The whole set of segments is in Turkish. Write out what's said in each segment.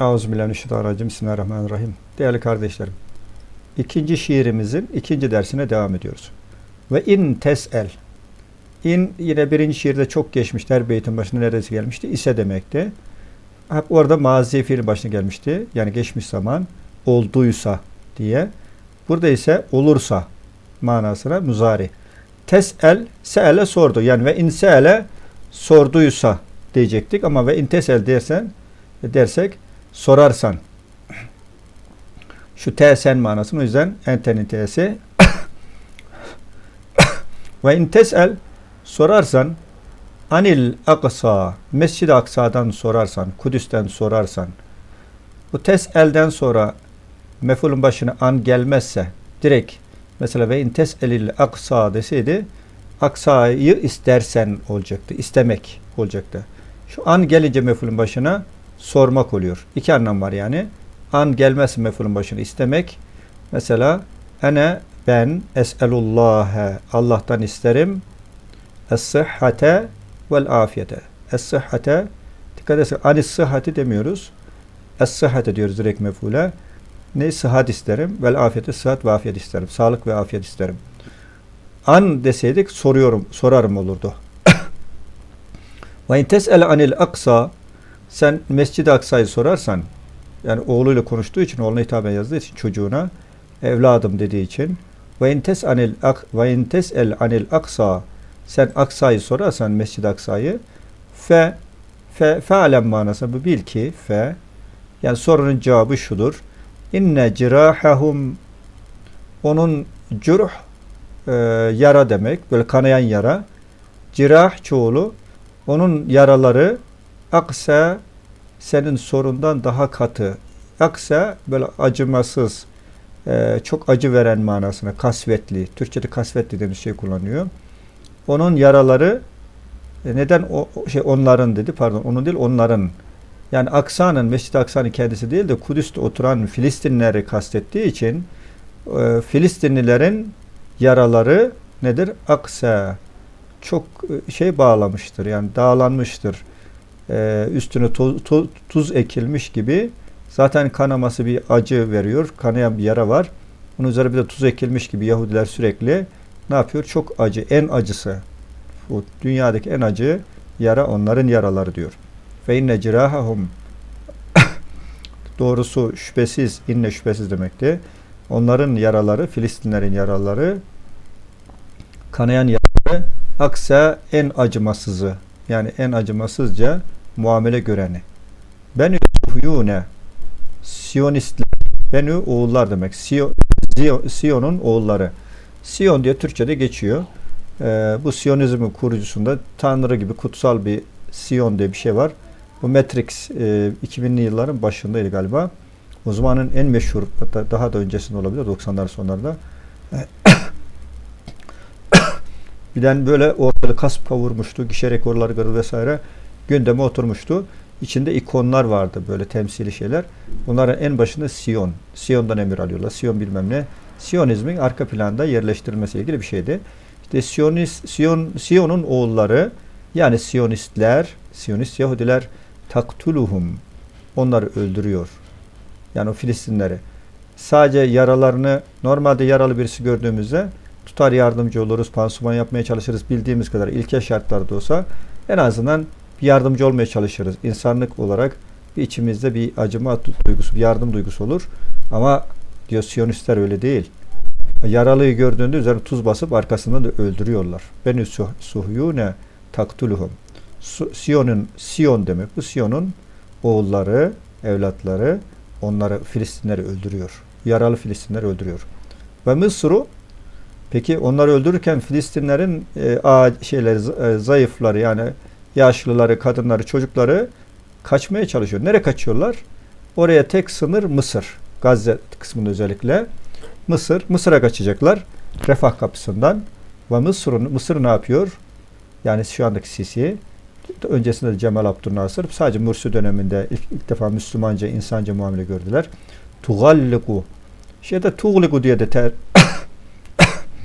Euzubillahimineşşeytanirracim. Bismillahirrahmanirrahim. Değerli kardeşlerim, ikinci şiirimizin ikinci dersine devam ediyoruz. Ve in tesel. İn yine birinci şiirde çok geçmişti. Her beytin başına neredeyse gelmişti. İse demekti. Hep orada mazi fiil başına gelmişti. Yani geçmiş zaman olduysa diye. Burada ise olursa manasına muzari. Tesel, seele sordu. Yani ve in seele sorduysa diyecektik ama ve in tesel dersen dersek sorarsan şu tesen manasını o yüzden entenin t'si ve in tesel sorarsan anil aksa mescid Aksa'dan sorarsan Kudüs'ten sorarsan bu teselden sonra mefulun başına an gelmezse direkt mesela ve in teselil aksa deseydi aksayı istersen olacaktı. istemek olacaktı. Şu an gelince mefulun başına sormak oluyor. İki anlam var yani. An gelmez mefulun başına istemek. Mesela ene ben es'elullâhe Allah'tan isterim es-sıhhate vel afiyete. Es-sıhhate dikkat etsek anis sıhhati demiyoruz. Es-sıhhate diyoruz direkt mefule. Ne sıhhat isterim vel afiyete sıhhat ve afiyet isterim. Sağlık ve afiyet isterim. An deseydik soruyorum, sorarım olurdu. Ve in tes'el anil aksa sen Mescid-i Aksa'yı sorarsan yani oğluyla konuştuğu için oğluna hitaben yazdığı için çocuğuna evladım dediği için ve intes anil ak ve intes el anil aksa sen Aksa'yı sorarsan Mescid-i Aksa'yı fe fe fealem manası bu bil ki fe yani sorunun cevabı şudur. İnne cirahahum onun cürh e, yara demek. Böyle kanayan yara. Cirah çoğulu. Onun yaraları aksa senin sorundan daha katı. Aksa böyle acımasız, e, çok acı veren manasına kasvetli. Türkçe'de kasvetli dediğimiz şey kullanıyor. Onun yaraları e, neden o şey onların dedi pardon onun değil onların yani Aksa'nın Mescid-i Aksa'nın kendisi değil de Kudüs'te oturan Filistinleri kastettiği için e, Filistinlilerin yaraları nedir? Aksa çok e, şey bağlamıştır yani dağlanmıştır. Ee, üstüne tuz, tuz, tuz ekilmiş gibi zaten kanaması bir acı veriyor. Kanayan bir yara var. Bunun üzerine bir de tuz ekilmiş gibi Yahudiler sürekli ne yapıyor? Çok acı, en acısı. Bu dünyadaki en acı yara onların yaraları diyor. Ve inne cirahahum doğrusu şüphesiz, inne şüphesiz demekti. Onların yaraları, Filistinlerin yaraları kanayan yaraları aksa en acımasızı yani en acımasızca muamele göreni. Benü Suhyune Siyonistler Benü oğullar demek. Siyo, Siyon'un oğulları. Siyon diye Türkçe'de geçiyor. Ee, bu Siyonizmin kurucusunda Tanrı gibi kutsal bir Siyon diye bir şey var. Bu Matrix e, 2000'li yılların başındaydı galiba. O zamanın en meşhur hatta daha da öncesinde olabilir 90'lar sonlarında. Birden böyle ortalığı kasıp kavurmuştu. Gişe rekorları kırdı vesaire. Gündeme oturmuştu. İçinde ikonlar vardı böyle temsili şeyler. Bunların en başında Siyon. Siyon'dan emir alıyorlar. Siyon bilmem ne. Siyonizmin arka planda yerleştirilmesiyle ilgili bir şeydi. İşte Siyonist, Siyon, Siyon'un oğulları yani Siyonistler, Siyonist Yahudiler taktuluhum onları öldürüyor. Yani o Filistinleri. Sadece yaralarını normalde yaralı birisi gördüğümüzde tutar yardımcı oluruz, pansuman yapmaya çalışırız bildiğimiz kadar ilke şartlarda olsa en azından bir yardımcı olmaya çalışırız. İnsanlık olarak bir içimizde bir acıma duygusu, bir yardım duygusu olur. Ama diyor Siyonistler öyle değil. Yaralıyı gördüğünde üzerine tuz basıp arkasından da öldürüyorlar. Benü suhyune taktuluhum. Siyon'un Siyon demek. Bu Siyon'un oğulları, evlatları onları Filistinleri öldürüyor. Yaralı Filistinleri öldürüyor. Ve Mısır'ı peki onları öldürürken Filistinlerin e, a, şeyleri e, zayıfları yani yaşlıları, kadınları, çocukları kaçmaya çalışıyor. Nereye kaçıyorlar? Oraya tek sınır Mısır. Gazze kısmında özellikle. Mısır. Mısır'a kaçacaklar. Refah kapısından. Ve Mısır'ın Mısır ne yapıyor? Yani şu andaki Sisi öncesinde de Cemal Abdülnasır sadece Mursi döneminde ilk, ilk defa Müslümanca, insanca muamele gördüler. Tugalliku şeyde tuğliku diye de ter,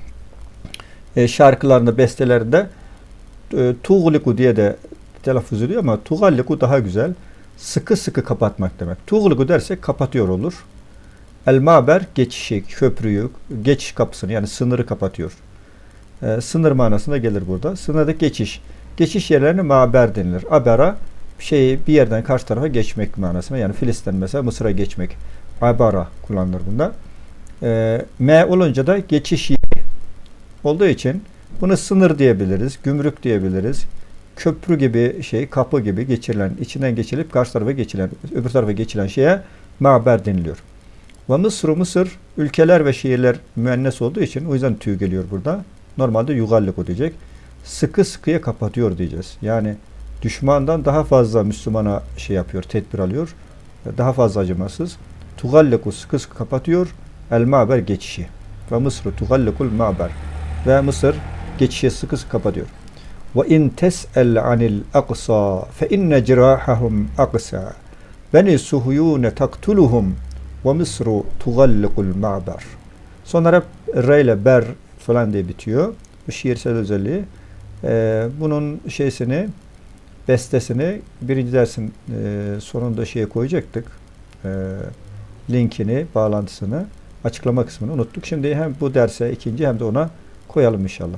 e, şarkılarında, bestelerinde e, tuğliku diye de telaffuz ediyor ama tugalliku daha güzel. sıkı sıkı kapatmak demek. Tuğlugu dersek kapatıyor olur. El maber geçişi, köprüyü, geçiş kapısını yani sınırı kapatıyor. Ee, sınır manasında gelir burada. Sınırda geçiş. Geçiş yerlerine maber denilir. Abera şeyi bir yerden karşı tarafa geçmek manasına. Yani Filistin mesela Mısır'a geçmek. Abara kullanılır bunda. Ee, M olunca da geçiş yeri olduğu için bunu sınır diyebiliriz, gümrük diyebiliriz. Köprü gibi şey, kapı gibi geçirilen, içinden geçilip karşı tarafa geçilen, öbür tarafa geçilen şeye maber deniliyor. Ve Mısır, Mısır ülkeler ve şehirler müennes olduğu için o yüzden tüy geliyor burada. Normalde yugalliku diyecek. Sıkı sıkıya kapatıyor diyeceğiz. Yani düşmandan daha fazla Müslümana şey yapıyor, tedbir alıyor. Daha fazla acımasız. Tugalliku sıkı sıkı kapatıyor. El maber geçişi. Ve Mısır tugallikul maber. Ve Mısır geçişi sıkı sıkı kapatıyor. Ve in tes'el anil aqsa fe inne cirahahum aqsa. Beni suhuyune taktuluhum ve Mısru tugallikul ma'ber. Sonra hep re ile ber falan diye bitiyor. Bu şiirsel özelliği. Ee, bunun şeysini bestesini birinci dersin e, sonunda şeye koyacaktık. Ee, linkini, bağlantısını, açıklama kısmını unuttuk. Şimdi hem bu derse ikinci hem de ona koyalım inşallah.